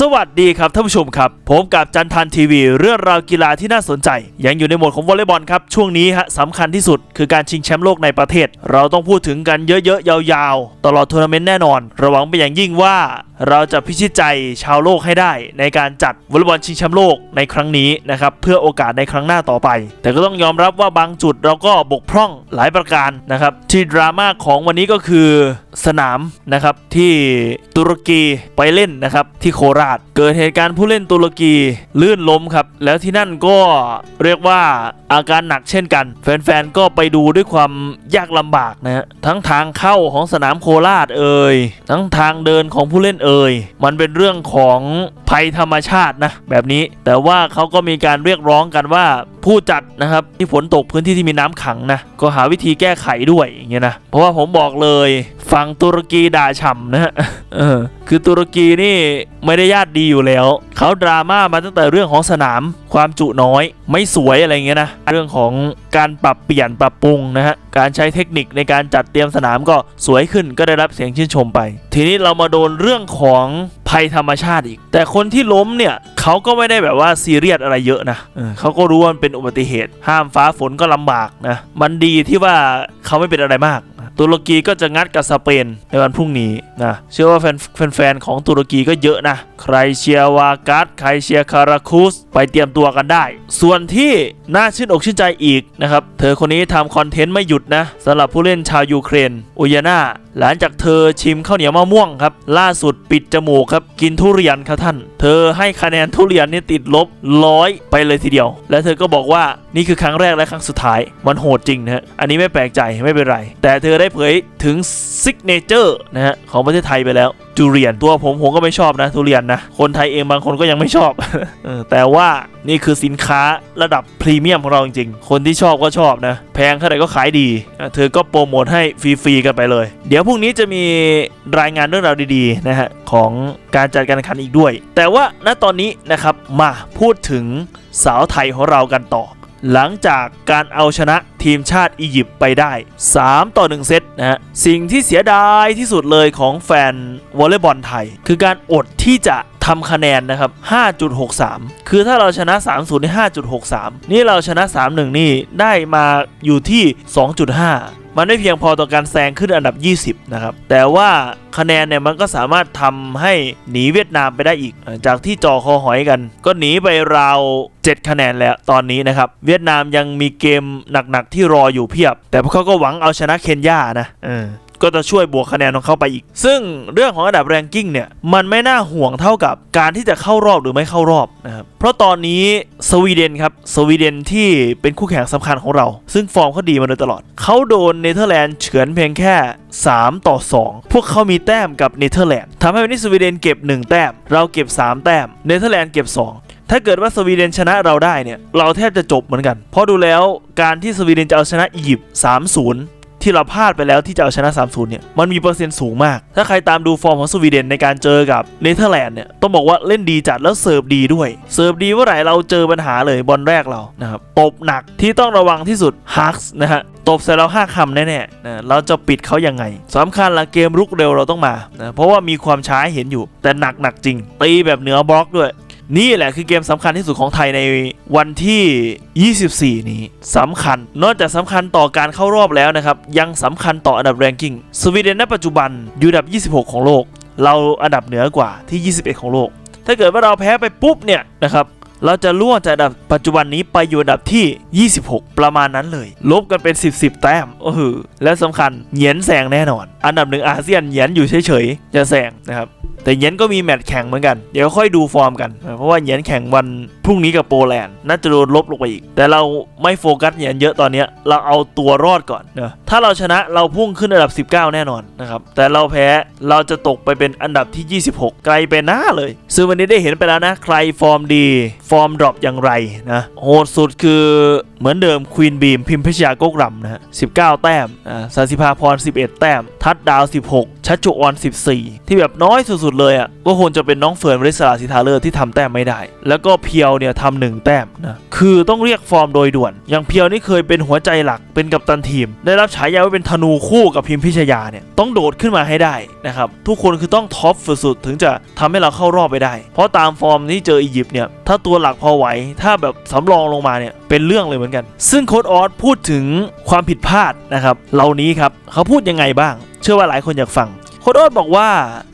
สวัสดีครับท่านผู้ชมครับ ผมกับจันทันทีวี เรื่องราวกีฬาที่น่าสนใจ ยังอยู่ในโหมดของวอลเลย์บอลครับ ช่วงนี้ฮะสำคัญที่สุดคือการชิงแชมป์โลกในประเทศ เราต้องพูดถึงกันเยอะๆ ยาวๆ ตลอดทัวร์นาเมนต์แน่นอน ระวังเป็นอย่างยิ่งว่าเราจะพิชิตใจชาวโลกให้ได้ ในการจัดวอลเลย์บอลชิงแชมป์โลกในครั้งนี้นะครับเพื่อโอกาสในครั้งหน้าต่อไป แต่ก็ต้องยอมรับว่าบางจุดเราก็บกพร่องหลายประการนะครับที่ดราม่าของวันนี้ก็คือสนามนะครับที่ตุรกีไปเล่นนะครับที่โคราชเกิดเหตุการณ์ผู้เล่นตุรกีลื่นล้มครับ แล้วที่นั่นก็เรียกว่าอาการหนักเช่นกัน แฟนๆก็ไปดูด้วยความยากลำบากนะฮะทั้งทางเข้าของสนามโคราชเอ่ยทั้งทางเดินของผู้เล่นเอ่ยมันเป็นเรื่องของภัยธรรมชาตินะแบบนี้แต่ว่าเขาก็มีการเรียกร้องกันว่าผู้จัดนะครับที่ฝนตกพื้นที่ที่มีน้ำขังนะก็หาวิธีแก้ไขด้วยอย่างเงี้ยนะเพราะว่าผมบอกเลยฝั่งตุรกีด่าฉ่ำนะฮะคือตุรกีนี่ไม่ได้ญาตดีอยู่แล้ว เขาดราม่ามาตั้งแต่เรื่องของสนามความจุน้อย ไม่สวยอะไรเงี้ยนะเรื่องของการปรับเปลี่ยนปรับปรุงนะฮะการใช้เทคนิคในการจัดเตรียมสนามก็สวยขึ้นก็ได้รับเสียงชื่นชมไป ทีนี้เรามาโดนเรื่องของภัยธรรมชาติอีก แต่คนที่ล้มเนี่ยเขาก็ไม่ได้แบบว่าซีเรียสอะไรเยอะนะเออเขาก็รู้ว่ามันเป็นอุบัติเหตุ ห้ามฟ้าฝนก็ลำบากนะมันดีที่ว่าเขาไม่เป็นอะไรมาก ตุรกีก็จะงัดกับสเปนในวันพรุ่งนี้นะเชื่อว่าแฟนแฟนๆของตุรกีก็เยอะนะ ใครเชียร์วากัสใครเชียร์คาราคูสไปเตรียมตัวกันได้ ส่วนที่น่าชื่นอกชื่นใจอีกนะครับ เธอคนนี้ทำคอนเทนต์ไม่หยุดนะสำหรับผู้เล่นชาวยูเครนอุยาน่า หลังจากเธอชิมข้าวเหนียวมะม่วงครับ ล่าสุดปิดจมูกครับ กินทุเรียนครับท่าน เธอให้คะแนนทุเรียนนี่ติดลบร้อยไปเลยทีเดียว และเธอก็บอกว่านี่คือครั้งแรกและครั้งสุดท้าย มันโหดจริงนะฮะ อันนี้ไม่แปลกใจไม่เป็นไร แต่เธอได้เผยถึงซิกเนเจอร์นะฮะของประเทศไทยไปแล้ว ทุเรียนตัวผมผมก็ไม่ชอบนะทุเรียนนะ คนไทยเองบางคนก็ยังไม่ชอบ แต่ว่านี่คือสินค้าระดับพรีเมียมของเราจริงๆ คนที่ชอบก็ชอบนะ แพงเท่าไหร่ก็ขายดี เธอก็โปรโมทให้ฟรีๆกันไปเลย เดี๋ยวพรุ่งนี้จะมีรายงานเรื่องราวดีๆนะฮะของการจัดการแข่งขันอีกด้วย แต่ว่าณตอนนี้นะครับมาพูดถึงสาวไทยของเรากันต่อ หลังจากการเอาชนะทีมชาติอียิปต์ไปได้ 3 ต่อ 1 เซตนะฮะสิ่งที่เสียดายที่สุดเลยของแฟนวอลเลย์บอลไทย คือการอดที่จะทำคะแนนนะครับ 5.63 คือถ้าเราชนะ 3-0ใน5.63 นี่เราชนะ 3-1 นี่ได้มาอยู่ที่ 2.5 มันไม่เพียงพอต่อการแซงขึ้นอันดับ 20 นะครับ แต่ว่าคะแนนเนี่ยมันก็สามารถทำให้หนีเวียดนามไปได้อีก จากที่จ่อคอหอยกัน ก็หนีไปราว 7 คะแนนแล้วตอนนี้นะครับ เวียดนามยังมีเกมหนักๆที่รออยู่เพียบ แต่พวกเขาก็หวังเอาชนะเคนยานะเออ ก็จะช่วยบวกคะแนนของเขาไปอีก ซึ่งเรื่องของอันดับแรงกิ้งเนี่ยมันไม่น่าห่วงเท่ากับการที่จะเข้ารอบหรือไม่เข้ารอบนะครับเพราะตอนนี้สวีเดนครับสวีเดนที่เป็นคู่แข่งสำคัญของเรา ซึ่งฟอร์มเขาดีมาโดยตลอด เขาโดนเนเธอร์แลนด์เฉือนเพียงแค่ 3 ต่อ 2 พวกเขามีแต้มกับเนเธอร์แลนด์ทำให้วันนี้สวีเดนเก็บ 1 แต้ม เราเก็บ 3 แต้มเนเธอร์แลนด์เก็บ 2ถ้าเกิดว่าสวีเดนชนะเราได้เนี่ย เราแทบจะจบเหมือนกัน เพราะดูแล้วการที่สวีเดนจะเอาชนะอียิปต์3-0 ที่เราพลาดไปแล้วที่จะเอาชนะ 3-0 เนี่ย มันมีเปอร์เซ็นต์สูงมาก ถ้าใครตามดูฟอร์มของสวีเดนในการเจอกับเนเธอร์แลนด์เนี่ย ต้องบอกว่าเล่นดีจัดแล้วเสิร์ฟดีด้วย เสิร์ฟดีเมื่อไหร่เราเจอปัญหาเลยบอลแรกเรา นะครับ ตบหนักที่ต้องระวังที่สุดฮักส์นะฮะตบใส่เราห้าคำแน่ๆนะเราจะปิดเขายังไงสำคัญละเกมรุกเร็วเราต้องมานะเพราะว่ามีความช้าเห็นอยู่ แต่หนักหนักจริงตีแบบเหนือบล็อกด้วย นี่แหละคือเกมสำคัญที่สุดของไทยในวันที่ 24 นี้สำคัญ นอกจากสำคัญต่อการเข้ารอบแล้วนะครับ ยังสำคัญต่ออันดับแรงกิ้งสวีเดนณปัจจุบันอยู่อันดับ 26 ของโลก เราอันดับเหนือกว่าที่ 21 ของโลก ถ้าเกิดว่าเราแพ้ไปปุ๊บเนี่ยนะครับเราจะล่วงจากอันดับปัจจุบันนี้ไปอยู่อันดับที่ 26 ประมาณนั้นเลย ลบกันเป็น 10 10 แต้มโอ้โหและสำคัญเหยียนแซงแน่นอน อันดับหนึ่งอาเซียนเหยียนอยู่เฉยๆจะแซงนะครับ แต่เย็นก็มีแมตช์แข่งเหมือนกัน เดี๋ยวค่อยดูฟอร์มกัน เพราะว่าเย็นแข่งวันพรุ่งนี้กับโปแลนด์น่าจะโดนลบลงไปอีก แต่เราไม่โฟกัสเย็นเยอะตอนนี้เราเอาตัวรอดก่อนนะถ้าเราชนะเราพุ่งขึ้นอันดับ 19 แน่นอนนะครับ แต่เราแพ้เราจะตกไปเป็นอันดับที่ 26 ไกลไปหน้าเลย ซึ่งวันนี้ได้เห็นไปแล้วนะ ใครฟอร์มดี ฟอร์มดรอปอย่างไรนะ โหดสุดคือเหมือนเดิมควีนบีมพิมพิชยาโกกรำนะฮะ19 แต้มอ่าสันสิภาพร 11 แต้ม ทัดดาว 16 ชัชจูออน 14 ที่แบบน้อยสุดๆเลยอะก็คงจะเป็นน้องเฟิร์นวริศราสิทธาเลอร์ที่ทำแต้มไม่ได้ แล้วก็เพียวเนี่ยทำหนึ่งแต้มนะคือต้องเรียกฟอร์มโดยด่วน อย่างเพียวนี่เคยเป็นหัวใจหลักเป็นกัปตันทีมได้รับฉายาว่าเป็นธนูคู่กับพิมพิชยาเนี่ยต้องโดดขึ้นมาให้ได้นะครับทุกคนคือต้องท็อปสุดๆถึงจะทำให้เราเข้ารอบไปได้ เพราะตามฟอร์มที่เจออียิปต์เนี่ยถ้าตัวหลักพอไหว ถ้าแบบสำรองลงมาเนี่ยเป็นเรื่องเลยเหมือนกัน ซึ่งโค้ดออสพูดถึงความผิดพลาดนะครับเหล่านี้ครับเขาพูดยังไงบ้าง เชื่อว่าหลายคนอยากฟัง ค้ดออสบอกว่า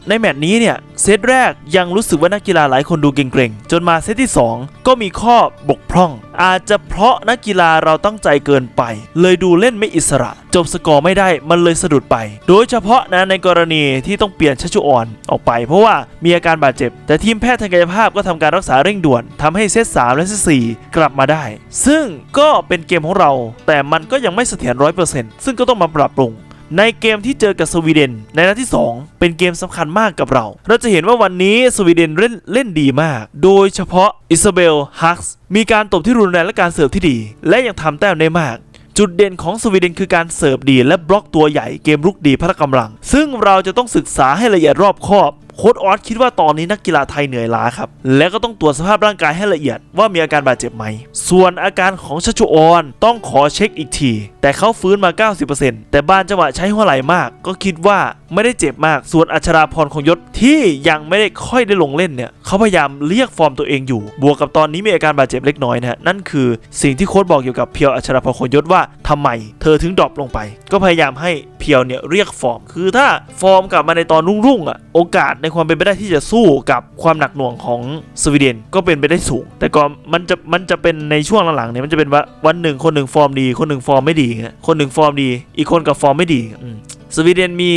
ในแมตช์นี้เนี่ยเซตแรกยังรู้สึกว่านักกีฬาหลายคนดูเกรงๆ จนมาเซตที่ 2 ก็มีข้อบกพร่อง อาจจะเพราะนักกีฬาเราตั้งใจเกินไป เลยดูเล่นไม่อิสระ จบสกอร์ไม่ได้มันเลยสะดุดไป โดยเฉพาะนะในกรณีที่ต้องเปลี่ยนชัชชุออนออกไป เพราะว่ามีอาการบาดเจ็บ แต่ทีมแพทย์ทางกายภาพก็ทำการรักษาเร่งด่วนทำให้เซต3และเซต4กลับมาได้ ซึ่งก็เป็นเกมของเรา แต่มันก็ยังไม่เสถียรร้อยเปอร์เซ็นต์ซึ่งก็ต้องมาปรับปรุง ในเกมที่เจอกับสวีเดน ในนัดที่ 2 เป็นเกมสำคัญมากกับเรา เราจะเห็นว่าวันนี้สวีเดนเล่นเล่นดีมาก โดยเฉพาะอิซาเบลฮักส์มีการตบที่รุนแรงและการเสิร์ฟที่ดี และยังทำแต้มได้มากจุดเด่นของสวีเดนคือการเสิร์ฟดีและบล็อกตัวใหญ่เกมรุกดีพละกำลัง ซึ่งเราจะต้องศึกษาให้ละเอียดรอบคอบ ค้ดออสคิดว่าตอนนี้นักกีฬาไทยเหนื่อยล้าครับ และก็ต้องตรวจสภาพร่างกายให้ละเอียดว่ามีอาการบาดเจ็บไหม ส่วนอาการของชัชชุออนต้องขอเช็คอีกที แต่เขาฟื้นมา 90%แต่บ้านจังหวะใช้หัวไหล่มาก ก็คิดว่าไม่ได้เจ็บมาก ส่วนอัชราพรของยศที่ยังไม่ได้ค่อยได้ลงเล่นเนี่ยเขาพยายามเรียกฟอร์มตัวเองอยู่ บวกกับตอนนี้มีอาการบาดเจ็บเล็กน้อยนะฮะ นั่นคือสิ่งที่โค้ชบอกเกี่ยวกับเพียวอัชราพรของยศว่าทำไม เธอถึงดรอปลงไป ก็พยายามให้เพียวเนี่ยเรียกฟอร์ม คือถ้าฟอร์มกลับมาในตอนรุ่งๆอะ โอกาสในความเป็นไปได้ที่จะสู้กับความหนักหน่วงของสวีเดนก็เป็นไปได้สูง แต่ก็มันจะมันจะเป็นในช่วงหลังๆเนี่ยมันจะเป็นว่าวันหนึ่งคนหนึ่งฟอร์มดี คนหนึ่งฟอร์มไม่ดีฮะคนหนึ่งฟอร์มดี อีกคนกับฟอร์มไม่ดีอื สวีเดนมี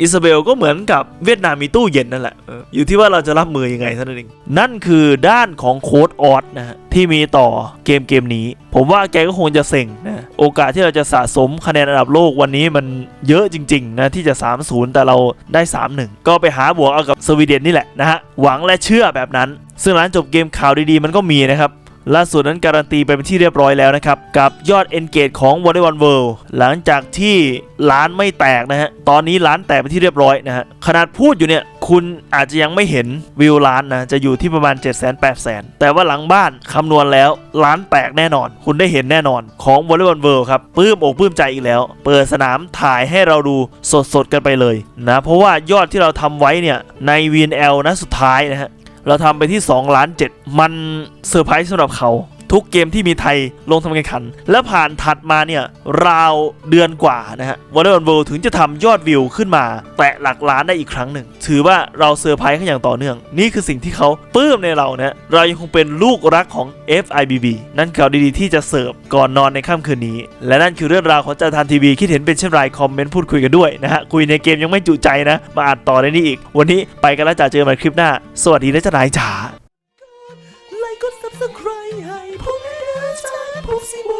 อิซาเบลก็เหมือนกับเวียดนามมีตู้เย็นนั่นแหละอยู่ที่ว่าเราจะรับมือยังไงเท่านั้นเองนั่นคือด้านของโค้ดออสนะฮะที่มีต่อเกมเกมนี้ ผมว่าแกก็คงจะเซ็งนะโอกาสที่เราจะสะสมคะแนนอันดับโลกวันนี้มันเยอะจริงๆนะที่จะ 3-0 แต่เราได้ 3-1 ก็ไปหาบวกเอากับสวีเดนนี่แหละนะฮะหวังและเชื่อแบบนั้น ซึ่งหลังจบเกมข่าวดีๆ มันก็มีนะครับ ล่าสุดนั้นการันตีไปเป็นที่เรียบร้อยแล้วนะครับ กับยอด Engage ของ v o l l e y b a l l World หลังจากที่ร้านไม่แตกนะฮะ ตอนนี้ร้านแตกไปนที่เรียบร้อยนะฮะ ขนาดพูดอยู่เนี่ย คุณอาจจะยังไม่เห็นวิวร้านนะ จะอยู่ที่ประมาณ 7 8 0 0 0 0แต่ว่าหลังบ้านคำนวณแล้วร้านแตกแน่นอน คุณได้เห็นแน่นอนของ v o l l e y b a l l World ครับปื้มอกปื้มใจอีกแล้ว เปิดสนามถ่ายให้เราดูสดๆกันไปเลยนะเพราะว่ายอดที่เราทำไว้เนี่ยใน VNL นะสุดท้ายนะฮะ เราทำไปที่2ล้าน7มันเซอร์ไพรส์สำหรับเขา ทุกเกมที่มีไทยลงทำการแข่งขัน และผ่านถัดมาเนี่ย ราวเดือนกว่านะฮะวอลเลย์บอลเวิลด์ถึงจะทำยอดวิวขึ้นมา แตะหลักล้านได้อีกครั้งหนึ่ง ถือว่าเราเซอร์ไพรส์เขาอย่างต่อเนื่อง นี่คือสิ่งที่เขาปลื้มในเรานะเรายังคงเป็นลูกรักของ FIBB นั่นข่าดีๆที่จะเสิร์ฟก่อนนอนในค่ำคืนนี้ และนั่นคือเรื่องราวของจาทานทีวีคิดเห็นเป็นเช่นไรคอมเมนต์พูดคุยกันด้วยนะฮะคุยในเกมยังไม่จุใจนะ มาอ่านต่อในนี้อีก วันนี้ไปกันแล้วจ้าเจอกันใหม่คลิปหน้า สวัสดีนะจ้านายจ๋า aproximou.